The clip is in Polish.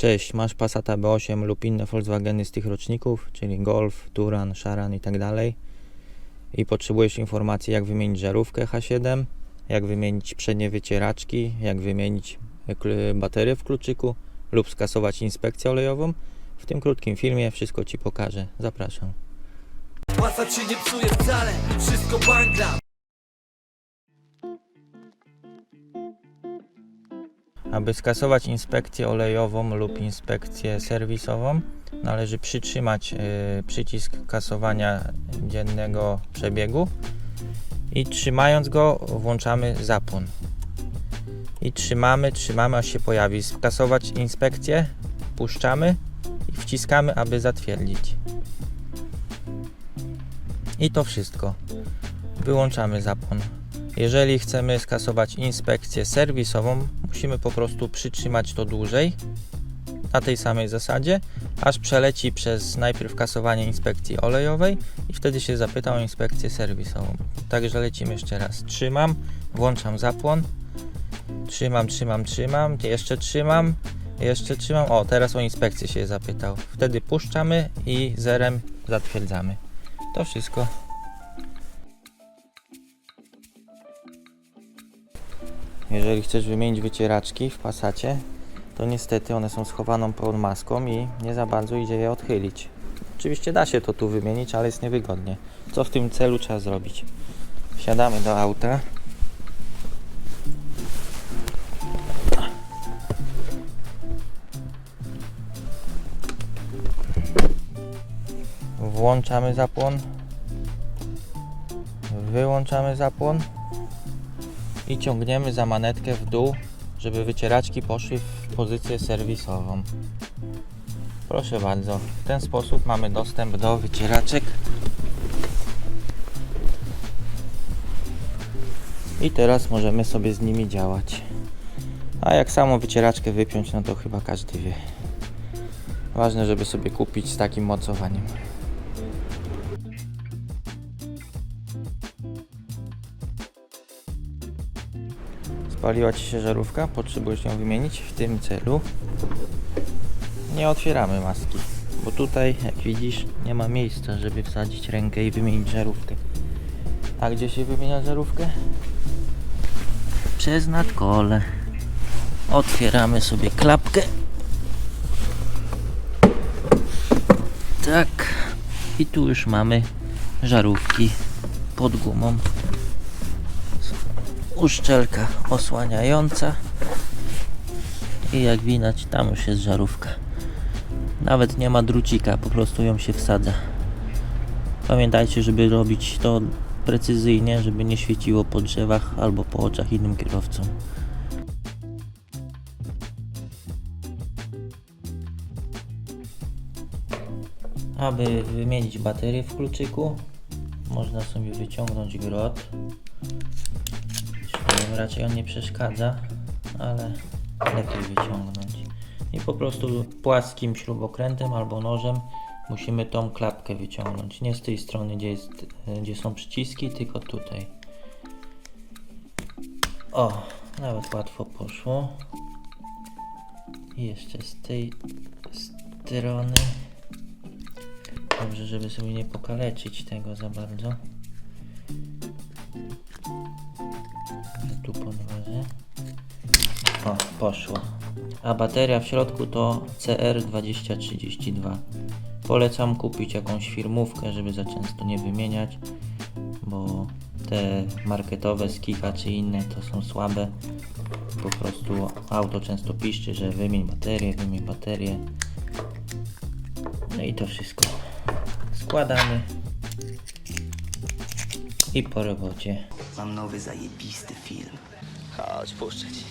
Cześć, masz Passata B8 lub inne Volkswageny z tych roczników, czyli Golf, Turan, Sharan i tak i potrzebujesz informacji jak wymienić żarówkę H7, jak wymienić przednie wycieraczki, jak wymienić kl- baterię w kluczyku lub skasować inspekcję olejową, w tym krótkim filmie wszystko Ci pokażę. Zapraszam. Passat się nie psuje wcale, wszystko bangla Aby skasować inspekcję olejową lub inspekcję serwisową, należy przytrzymać y, przycisk kasowania dziennego przebiegu i trzymając go włączamy zapłon. I trzymamy, trzymamy aż się pojawi. Skasować inspekcję, puszczamy i wciskamy, aby zatwierdzić. I to wszystko. Wyłączamy zapłon. Jeżeli chcemy skasować inspekcję serwisową, musimy po prostu przytrzymać to dłużej na tej samej zasadzie, aż przeleci przez najpierw kasowanie inspekcji olejowej i wtedy się zapyta o inspekcję serwisową. Także lecimy jeszcze raz. Trzymam, włączam zapłon, trzymam, trzymam, trzymam, jeszcze trzymam, jeszcze trzymam. O, teraz o inspekcję się zapytał. Wtedy puszczamy i zerem zatwierdzamy. To wszystko. Jeżeli chcesz wymienić wycieraczki w pasacie, to niestety one są schowaną maską i nie za bardzo idzie je odchylić. Oczywiście da się to tu wymienić, ale jest niewygodnie. Co w tym celu trzeba zrobić? Wsiadamy do auta. Włączamy zapłon. Wyłączamy zapłon i ciągniemy za manetkę w dół, żeby wycieraczki poszły w pozycję serwisową. Proszę bardzo, w ten sposób mamy dostęp do wycieraczek. I teraz możemy sobie z nimi działać. A jak samą wycieraczkę wypiąć, no to chyba każdy wie. Ważne, żeby sobie kupić z takim mocowaniem. Spaliła Ci się żarówka, potrzebujesz ją wymienić. W tym celu nie otwieramy maski, bo tutaj, jak widzisz, nie ma miejsca, żeby wsadzić rękę i wymienić żarówkę. A gdzie się wymienia żarówkę? Przez nadkole. Otwieramy sobie klapkę. Tak. I tu już mamy żarówki pod gumą uszczelka osłaniająca i jak widać tam już jest żarówka. Nawet nie ma drucika po prostu ją się wsadza. Pamiętajcie żeby robić to precyzyjnie żeby nie świeciło po drzewach albo po oczach innym kierowcom. Aby wymienić baterię w kluczyku można sobie wyciągnąć grot raczej on nie przeszkadza, ale lepiej wyciągnąć. I po prostu płaskim śrubokrętem albo nożem musimy tą klapkę wyciągnąć. Nie z tej strony, gdzie, jest, gdzie są przyciski, tylko tutaj. O, nawet łatwo poszło. I jeszcze z tej strony. Dobrze, żeby sobie nie pokaleczyć tego za bardzo. O, poszło. A bateria w środku to CR2032. Polecam kupić jakąś firmówkę, żeby za często nie wymieniać, bo te marketowe z Kika czy inne to są słabe. Po prostu auto często piszczy, że wymień baterię, wymień baterię. No i to wszystko. Składamy i po robocie. Mam nowy zajebisty film. Chodź, puszczę ci.